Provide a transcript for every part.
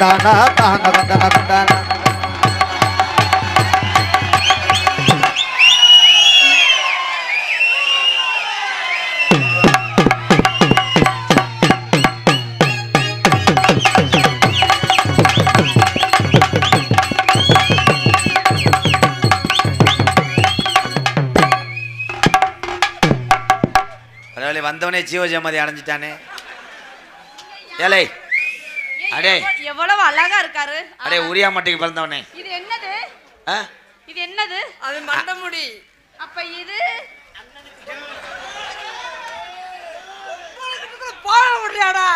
தந்தானா தான தந்தன தந்தானா பரவாயில்ல வந்தவனே ஜீவஜமதி அடைஞ்சிட்டானே. ஏலே அடே. எவ்வ- எவ்வளவு அழகா இருக்காரு. அடே உரியாமட்டைக்கு பிறந்தவனே. இது என்னது? இது என்னது? அது மண்டமுடி. அப்ப இது? போட முடியாடா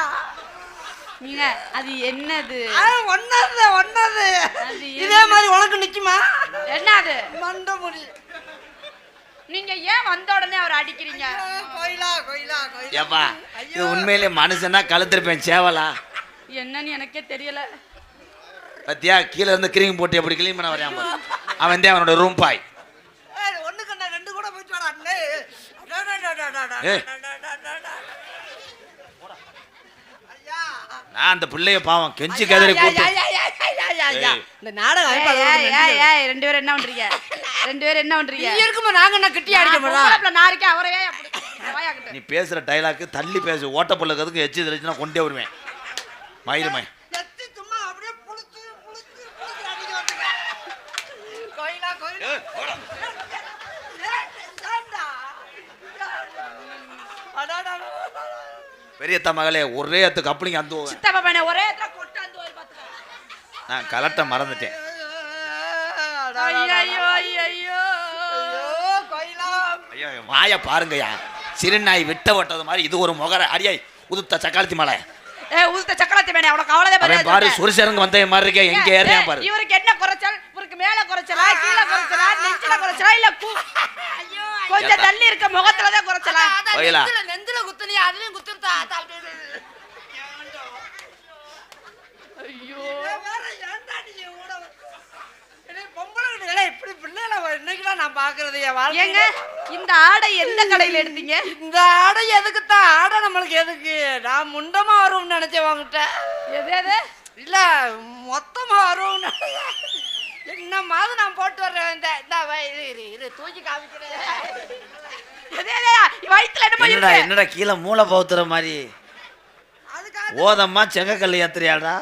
நீங்க அது என்னது? அது ஒன்னது ஒன்னது. இதே மாதிரி உனக்கு நிக்குமா? என்னது? மண்டமுடி. நீங்க ஏன் வந்த உடனே அவர் அடிக்கிறீங்க? கோயிலா கோயிலா கோயிலா. ஏப்பா இது உண்மையிலே மனுஷனா கழுத்திருப்பேன் சேவலா? என்னன்னு எனக்கே தெரியல. பத்தியா கீழே இருந்து கிரீம் போட்டு எப்படி கிளீன் பண்ண வரையாம அவன் தான் அவனோட ரூம் பாய் நான் அந்த பிள்ளைய பாவம் கெஞ்சி கதறி. இந்த நாடகம் ரெண்டு பேரும் என்ன பண்றீங்க? ரெண்டு பேரும் என்ன பண்றீங்க? நீ இருக்கும்போது நாங்க என்ன கிட்டி அடிக்க முடியும் நான் இருக்கேன் வாயாக்கிட்டு. நீ பேசுற டைலாக்கு தள்ளி பேசு. ஓட்ட புள்ளக்கிறதுக்கு எச்சு தெரிச்சுன்னா கொண்டே வருவேன். மயிலுமை. பெரியத்த மகளே ஒரே அத்து கப்பலிங்க அந்த சித்தப்பா பையனை ஒரே நான் கலட்ட மறந்துட்டேன். ஐயோ ஐயோ ஐயோ ஐயோ, கோயிலா. ஐயோ வாய பாருங்கய்யா. சிறுநாய் விட்ட ஓட்டது மாதிரி இது ஒரு முகர அடியாய் உதுத்த சக்காலத்தி மலை. ஏ உதுத்த சக்கரத்தை வேணே அவனுக்கு கவலையே அவன் பாரு சுரிசரங்க வந்த மாதிரி இருக்கே எங்க ஏறியா பாரு இவருக்கு என்ன குறைச்சல் இவருக்கு மேல குறைச்சலா கீழ குறைச்சலா நெஞ்சில குறைச்சலா இல்ல கு- கொஞ்சம் தள்ளி இருக்க முகத்துல தான் குறைச்சலா அதான் கோயிலா. நெஞ்சில- நெஞ்சில குத்துனியா, அதுலயும் குத்துருத்தா. ஐயோ வேற ஏன்டா நீ என் கூட வ- பொம்பளை கிட்ட, இப்படி பிள்ளைகளை வ- இன்னைக்குதான் நான் பாக்குறது என் ஏங்க. இந்த ஆடை எந்த கடையில எடுத்தீங்க? இந்த ஆடை எதுக்குத்தான்? ஆடை நம்மளுக்கு எதுக்கு? நான் முண்டமா வரும்னு நினைச்சேன் உங்ககிட்ட எது எது? இல்ல மொத்தமா வரும்னு என்ன மாதிரி நான் போட்டு வர்றேன் இந்த இந்த இரு இரு இரு தூக்கி காமிக்கிறேன். எது எது? வயித்துல என்னமோ என்னடா என்னடா கீழே மூளை பவுத்துற மாதிரி? ஓதம்மா செங்கக்கல் ஏத்துறியாடா?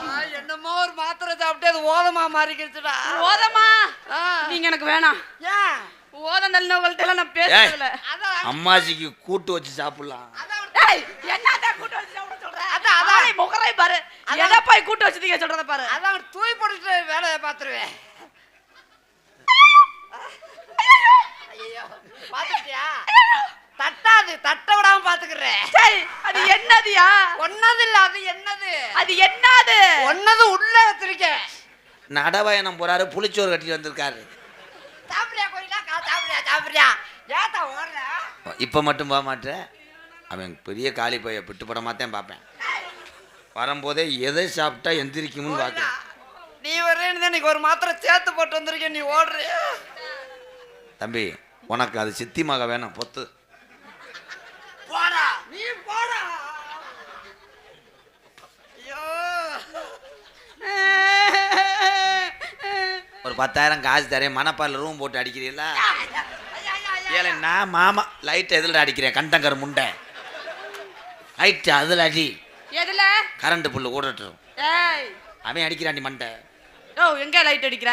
ஆ, என்னமோ ஒரு மாத்திரை சாப்பிட்டு அது ஓதமா மாறிக்கிடுச்சுடா. ஓதமா ஆ. நீங்க எனக்கு வேணாம். ஏன்? எல்லாம் நான் அதான் அம்மாஜிக்கு கூட்டு வச்சு சாப்பிடலாம். என்னடா கூட்டு வச்சு சாப்பிட சொல்ற? அதான், அதான். முகரை பாரு. எதை போய் கூட்டு வச்சுட்டீங்க சொல்றத பாரு. அதான் தூய் போட்டுட்டு வேலையை பார்த்துட்டியா தட்டாது தட்ட விடாம பாத்துக்கிறேன் சரி அது என்னதுயா? ஒன்னது இல்ல அது என்னது? அது என்னது? ஒன்னது உள்ள வச்சிருக்கேன். நடவயணம் போறாரு புளிச்சோறு கட்டிட்டு வந்திருக்காரு. ஏத்தா ஓடுற. இப்போ மட்டும் போக மாட்டேன். அவன் பெரிய காலி பைய பிட்டு படமா தான் பார்ப்பேன் வரும்போதே எதை சாப்பிட்டா எந்திரிக்கும்னு பார்க்குறேன் நீ வரேன்னு இன்னைக்கு ஒரு மாத்திரை சேர்த்து போட்டு வந்திருக்கேன் நீ ஓடுறியா தம்பி உனக்கு அது சித்தி மக வேணும் பொத்து. போடா. நீ போடா. ஐயோ. ஒரு பத்தாயிரம் காசு தரேன் மணப்பால் ரூம் போட்டு அடிக்கிறீங்களா? ஏழை நான் மாமா. லைட் எதில் அடிக்கிறேன் கண்டங்கர் முண்டை. லைட் அதில் அடி. எதுல? கரண்ட் புல்லு ஓடட்டும் ஏய். அவன் அடிக்கிறான் நீ மண்டை. ஓ எங்க லைட் அடிக்கிற?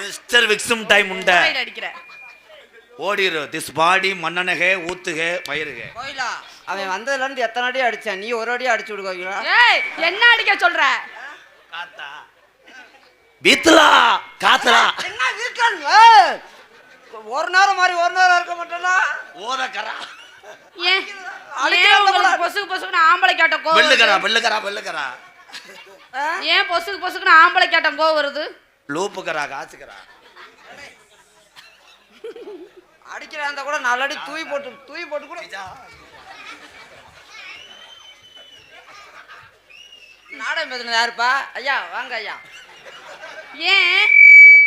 மிஸ்டர் விக்ஸும் டைம் உண்டை லைட் அடிக்கிற. ஓடிரு. திஸ் பாடி மண்ணனகே ஊத்துகே பயிருகே. கோயிலா அவன் வந்ததுல இருந்து எத்தனை அடி அடிச்சான்? நீ ஒரு அடி அடிச்சு விடு கோயிலா ஏய் என்ன அடிக்க சொல்ற? காத்தா. பீத்துலா காத்துலா என்ன வீட்டுல ஒரு நேரம் மாதிரி ஒரு நேரம் இருக்க மாட்டேனா ஓதக்கரா. ஏன்? பொசுக்கு பொசுக்குன்னு ஆம்பளை கேட்ட கோவம் வெள்ளுக்கரா? வெள்ளுக்கரா வெள்ளுக்கரா. ஏன் பொசுக்கு பொசுக்குன்னு ஆம்பளை கேட்ட கோவம் வருது? லூப்புக்கரா காசுக்கரா. அடிக்கிறாந்த கூட நாலு அடி தூய் போட்டு தூய் போட்டு கூட. நாடகம் பேசுனது யாருப்பா? ஐயா வாங்க ஐயா. ஏன்?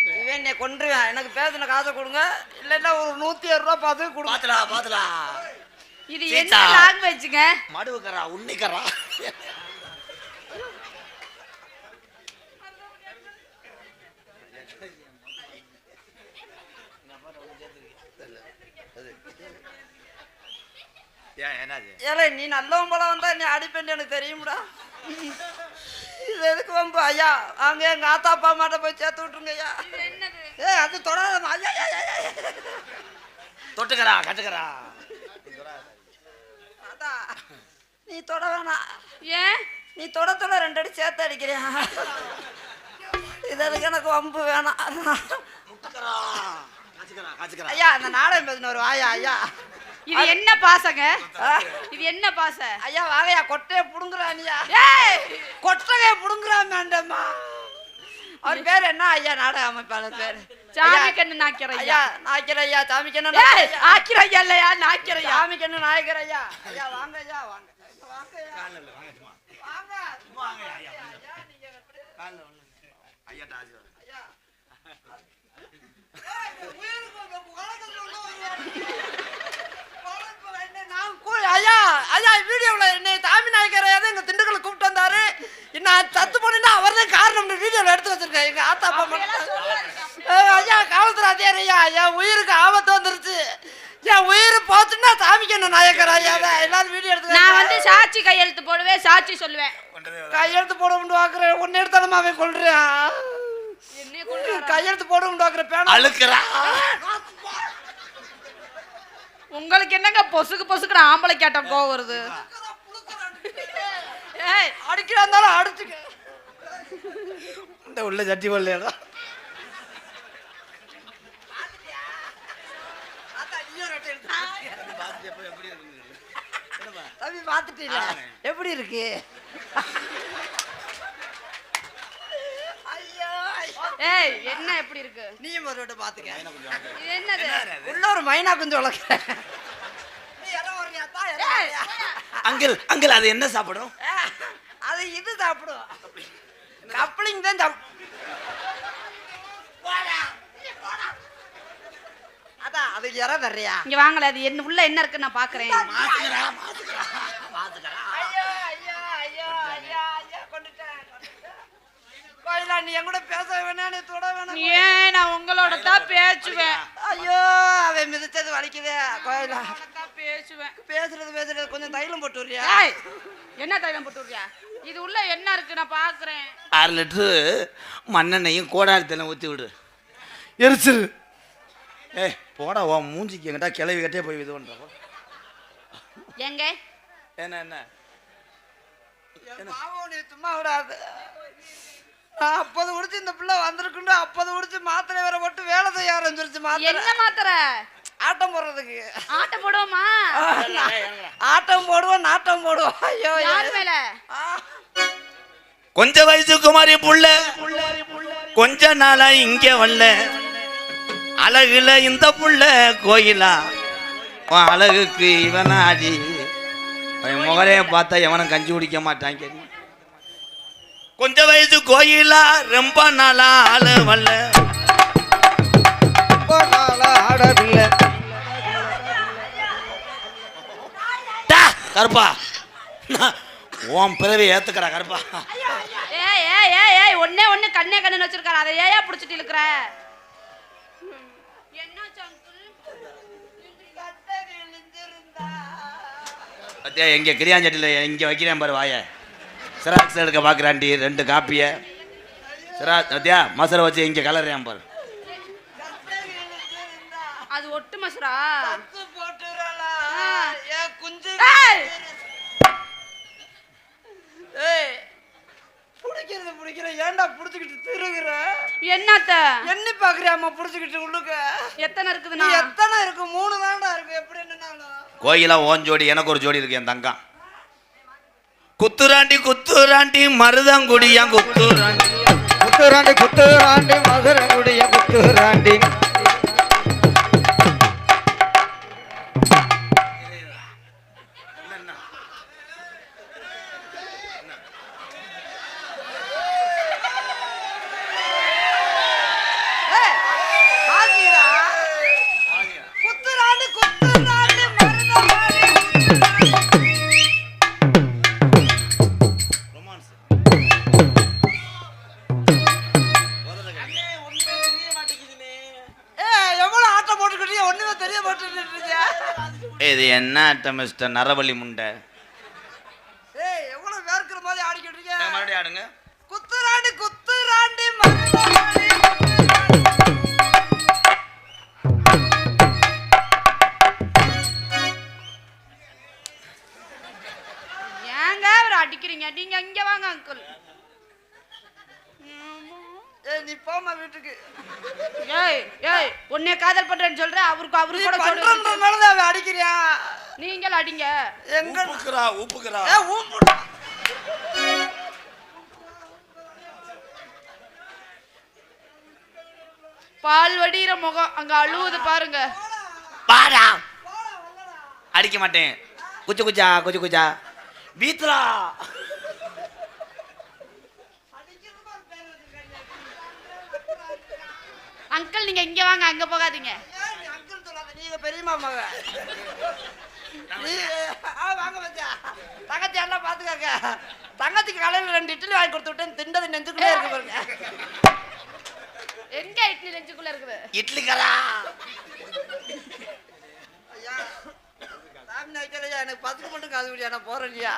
இவன் என்னை கொன்றுவேன் எனக்கு பேசின காசை கொடுங்க. இல்லைன்னா ஒரு நூத்தி ஏழு ரூபா பார்த்து கொடுங்க. பாத்துலாம் பாத்துலாம் இது என்ன சீதா. லாங்குவேஜ்ங்க மடுவுக்கறா உன்னிக்கறா. ஏன் என்னது ஏலே நீ நல்லவன் போல வந்தா நீ அடிப்பேன் எனக்கு தெரியும்டா. இது எதுக்கு வம்பு. ஐயா அங்க எங்க ஆத்தா அப்பா அம்மாட்ட போய் சேர்த்து விட்டுருங்க ஐயா. ஏ அது தொடாதம்மா. ஐயா. தொட்டுக்கறா கட்டுக்கறா நீ தொட வேணாம். ஏன்? நீ தொட தொட ரெண்டு அடி சேர்த்து அடிக்கிறியா? இது எதுக்கு எனக்கு வம்பு வேணாம். ஐயா அந்த நாடகம் பதினோரு வாயா ஐயா. இது என்ன பாசங்க? இது என்ன பாச? ஐயா வாகையா கொட்டையை புடுங்குறானியா ஏய்! கொட்டகையை புடுங்குறான் வேண்டம்மா அவர் பேர் என்ன? ஐயா நாடக அமைப்பாளர் பேர். சாமி கண்ணு நாக்கிறையா ஐயா. நாய்க்கிற ஐயா சாமிக்கண்ணு நாய்க்கிற ஐயா. ஆக்கிறையா இல்லையா? நாக்கிறையா சாமிக்கண்ணு நாயக்கர் ஐயா. ஐயா வாங்க ஐயா வாங்க. வாங்க ஐயா. ஐயா ஐயா வீடியோவில் என்னை தாமி நாயக்கர் ஐயா தான் எங்க திண்டுக்கல்ல கூப்பிட்டு வந்தாரு. நான் சத்து போனேன்னா அவர் தான் காரணம் வீடியோவில் எடுத்து வச்சிருக்கேன். எங்க ஆத்தா அப்பா மட்டும். ஐயா காவல்துறை ஐயா என் உயிருக்கு ஆபத்து வந்துருச்சு. என் உயிர் போச்சுன்னா சாமிக்கு நாயக்கர் ஐயா? தான் எல்லாரும் வீடியோ எடுத்து நான் வந்து சாட்சி கையெழுத்து போடுவேன் சாட்சி சொல்லுவேன். கையெழுத்து போட உண்டு வாக்குறேன் ஒன்னு எடுத்தாலும் அவன் கொள்றான் கையெழுத்து போட உண்டு வாக்குற பேனா. அழுக்குறா? உங்களுக்கு என்னங்க பொசுக்கு பொசுக்குற ஆம்பளை கேட்டம் கோவம் வருது? ஏய் அடிக்கிறா இருந்தாலும் அடிச்சுக்க. இந்த உள்ள சட்டி கொள்ளையடா தம்பி பார்த்துட்டீங்களா? எப்படி இருக்கு ஐயோ ஐயோ. ஏய் என்ன எப்படி இருக்கு? நீயும் ஒரு விட்டு பாத்துக்க. இது என்னது? உள்ள ஒரு மைனா குஞ்சு வளர்க்க. நீ? அங்கிள் அங்கிள் அது என்ன சாப்பிடும்? அது இது சாப்பிடும். கப்ளிங் தான் சாப்பிடும் அதான் அது இற தர்றியா இங்க வாங்கல அது என்ன உள்ள என்ன இருக்கு நான் பாக்குறேன் மாத்துக்கிறா மாத்துக்கிறா மாத்துக்கிறா ஐயோ ஐயோ ஐயோ ஐயோ ஐயோ கொண்டுட்டேன் கொண்டுட்டேன். கோயிலா நீ என் கூட பேச வேணாம் நீ தொட வேணாம் ஏன் நான் உங்களோட தான் பேசுவேன்? ஐயோ அவன் மிதிச்சது வலிக்குதே கோயிலா பேசுவேன். பேசுறது பேசுறது கொஞ்சம் தைலம் போட்டு ஏய் என்ன தைலம் போட்டு விடுறியா? இது உள்ள என்ன இருக்கு? நான் பாக்குறேன் அரை லிட்டரு மண்ணெண்ணையும் கோடாரி தெல்லாம் ஊற்றி விடு. எரிச்சிரு. ஏய் போடா ஓ மூஞ்சிக்கு எங்கிட்ட கிளவி கட்டே போய் இது பண்ணுறப்போ எங்க? என்ன என்ன? சும்மா விடாது. அப்போது குடிச்சு இந்த பிள்ளை வந்திருக்குண்டு அப்போது குடிச்சு மாத்திரை வேற போட்டு வேலை செய்ய ஆரம்பிச்சிருச்சு மாத்திரை. என்ன மாத்திர? ஆட்டம் போடுறதுக்கு. ஆட்ட போடுவோமா? ஆட்டம் போடுவோம் நாட்டம் போடுவோம். ஐயோ யார் மேல. கொஞ்ச வயசு குமாரி புள்ள கொஞ்ச நாளா இங்க வரல. அழகுல இந்த புள்ள கோயிலா? அழகுக்கு இவனா அடி அவன் முகரைய பார்த்தா எவனும் கஞ்சி குடிக்க மாட்டான் கேள்வி கொஞ்ச வயசு கோயிலா ரொம்ப நாளா ஆள நாளா ஆடவில்லை. கருப்பா. உன் பிறவி ஏத்துக்கடா கருப்பா. ஏய் ஏய் ஏய் ஏய் ஒண்ணே ஒண்ணு கண்ணே கண்ணு வச்சிருக்காரு. அதை ஏயா புடிச்சிட்டு என்னாச்சு uncle? பத்தியா எங்க கிரியாஞ்சட்டியில் இங்க வைக்கிறேன் பாரு வாய. சிராக்ஸ் எடுக்க பார்க்குறான்டி ரெண்டு காப்பியை. சிரா பத்தியா மசாலா வச்சு இங்க கலர்றேன் பாரு. அது ஒட்டு மசுரா? புடிக்கிறது புடிக்கிற ஏன்டா புடிச்சுக்கிட்டு திருகுற? என்னத்த? எண்ணி பாக்குறியாம்மா புடிச்சுக்கிட்டு உள்ளுக்க? எத்தனை நீ இருக்குதுண்ணா எத்தனை இருக்கு? மூணு தான்டா இருக்கு. எப்படி என்னன்னாலும் கோயிலா ஓன் ஜோடி எனக்கு ஒரு ஜோடி இருக்கு என் தங்கம். குத்துராண்டி குத்துராண்டி மருதங்குடியா குத்துராண்டி குத்துராண்டி குத்துராண்டி மிஸ்டர் நரவழி முண்டை. ஏய் எவ்வளவு வேர்க்கிற மாதிரி ஆடிக்கிட்டு ஏ, இருக்கேன் மறுபடியும் ஆடுங்க. குத்துராண்டி குத்துராண்டி ஏங்க அவர் அடிக்கிறீங்க? நீங்க இங்க வாங்க அங்கிள் ஏய் நீ போம்மா வீட்டுக்கு. ஏய் ஏய் உன்னை காதல் பண்றேன்னு சொல்ற அவருக்கு அவரு கூட பண்றன்ற சொல்ற மேலதான் அவன் அடிக்கிறியா? நீங்கள் அடிங்க. எங்க உப்புக்குறா உப்புக்குறா. ஏ ஊம்புடா பால் வடிகிற முகம் அங்க அழுவுது பாருங்க. பாடா அடிக்க மாட்டேன். குச்சு குச்சா குச்சு குச்சா. பீத்ரா அங்கிள் நீங்க இங்க வாங்க அங்க போகாதீங்க. நீங்க பெரியம்மா மக நீ ஆ, வாங்க மச்சா தங்கச்சி எல்லாம் பாத்துக்கங்க தங்கச்சிக்கு காலையில ரெண்டு இட்லி வாங்கி கொடுத்து விட்டேன். திண்டது நெஞ்சுக்குள்ளே இருக்கு பாருங்க. எங்க இட்லி நெஞ்சுக்குள்ள இருக்குது? இட்லிக்கரா ஐயா சாமி வைக்கலையா எனக்கு பத்துக்கு மட்டும் காது நான் போறேன் இல்லையா?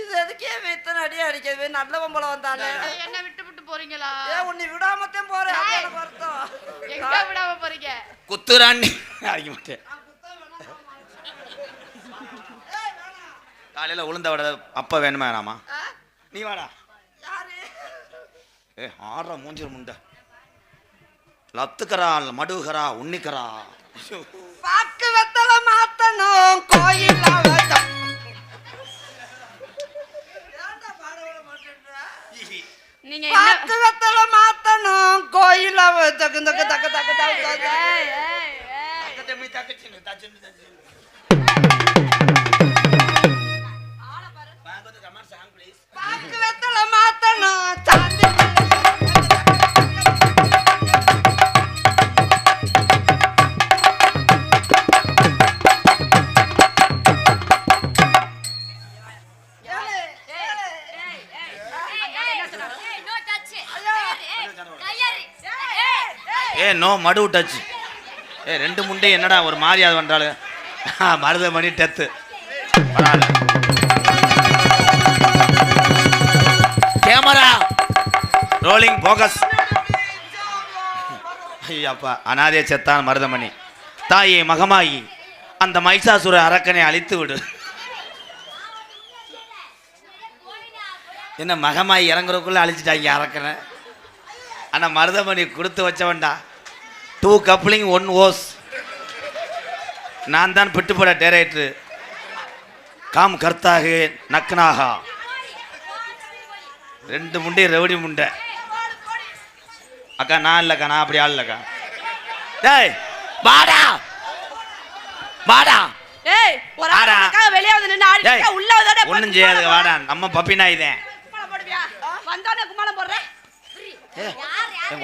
இது எதுக்கே இத்தனை அடியா அடிக்கவே நல்ல பொம்பளை வந்தாலே என்ன விட்டு விட்டு போறீங்களா? ஏ உன்னை விடாமத்தையும் போறேன். வருத்தம். எங்க விடாம போறீங்க? குத்துராண்டி அடிக்க மாட்டேன். காலையில உளுந்த வடை அப்ப வேணுமா வேணாமா? நீ வாடா. யாரு? ஏ ஆடுற மூஞ்சில் முண்டை. லத்துக்கரா மடுகரா உன்னிக்கரா. பாக்கு வெத்தல மாத்தணும் கோயில் பாக்கு வெத்தல மாத்தணும் கோயில் அவ தக்கு தக்கு தக்கு தக்கு தக்கு தக்கு. ஏய், ஏய், ஏய். ஏ நோ மடு டச் ஏ ரெண்டு முண்டை என்னடா ஒரு மாதிரி அது பண்றாளு மருதமணி டெத்து பரவாயில்ல. ரோலிங் போகஸ் ஐயாப்பா அனாதே செத்தான் மருதமணி. தாயே மகமாயி அந்த மைசாசுர அரக்கனை அழித்து விடு. என்ன மகமாயி இறங்குறதுக்குள்ள அழிச்சிட்டாங்க அரக்கனை? ஆனால் மருதமணி கொடுத்து வச்சவன்டா. டூ கப்ளிங் ஒன் ஓஸ் நான் தான் பிட்டுப்பட டேரக்டரு காம் கர்த்தாக நக்னாகா. ரெண்டு முண்டை ரவுடி முண்டை. அக்கா நான் இல்லைக்கா நான் அப்படி ஆள் இல்லைக்கா டேய் வாடா வாடா ஏய் ஒரு ஆடா. ஆளுக்காக வெளிய வந்து நின்னு ஆடிட்டு டேய் இருக்க, உள்ள வந்தோடனே ஒன்றும் செய்யாது வாடா நம்ம பப்பி நாய் தான் கும்மாளம் போடுவியா வந்தோடனே கும்மாளம் போடுறேன்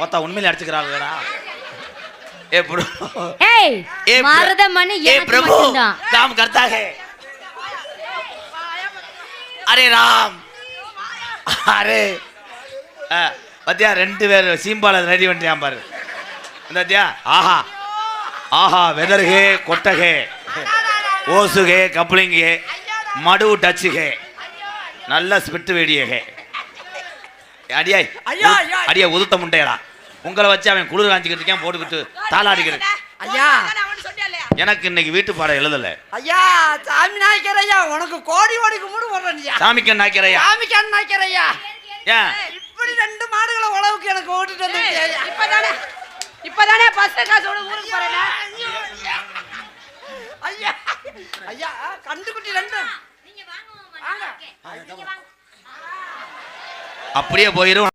ஒத்தா உண்மையில அடிச்சுக்கிறாளுடா ஏ ப்ரோ ஏய் ஏ பிர- மருதமணி ஏ எனக்கு பிரபு மட்டும்தான் काम करता है अरे राम अरे ஆ, பாத்தியா ரெண்டு பேர் சீம்பால ரெடி பண்ணிட்டான் பாரு. பாத்தியா ஆஹா. ஆஹா வெதர்கே கொட்டகே ஓசுகே கப்ளிங்கே மடு டச்சுகே நல்ல ஸ்பிட்டு வேடியகே. அடியாய் ஐயா. அடியா உதுத்த முட்டையடா. உங்களை வச்சு அவன் குளிர் காஞ்சிக்கிட்டு இருக்கேன் போட்டுக்கிட்டு தாளாடிக்கிட்டு ஐயா. எனக்கு இன்னைக்கு வீட்டு பாடம் எழுதல. ஐயா சாமி நாய்க்கர் ஐயா உனக்கு கோடி கோடி கும்பிடு போடுறேன் சாமிக்கு நாய்க்கிறையா சாமிக்கான் நாய்க்கர் ஐயா ஏன்? ரெண்டு மாடுகளை உழவுக்கு எனக்கு ஓட்டிட்டு வந்து இப்பதானே இப்பதானே பஸ் காசோட ஊருக்கு போறேன்? ஐயா ஐயா கண்டுக்குட்டி ரெண்டு. அப்படியே போயிரும்.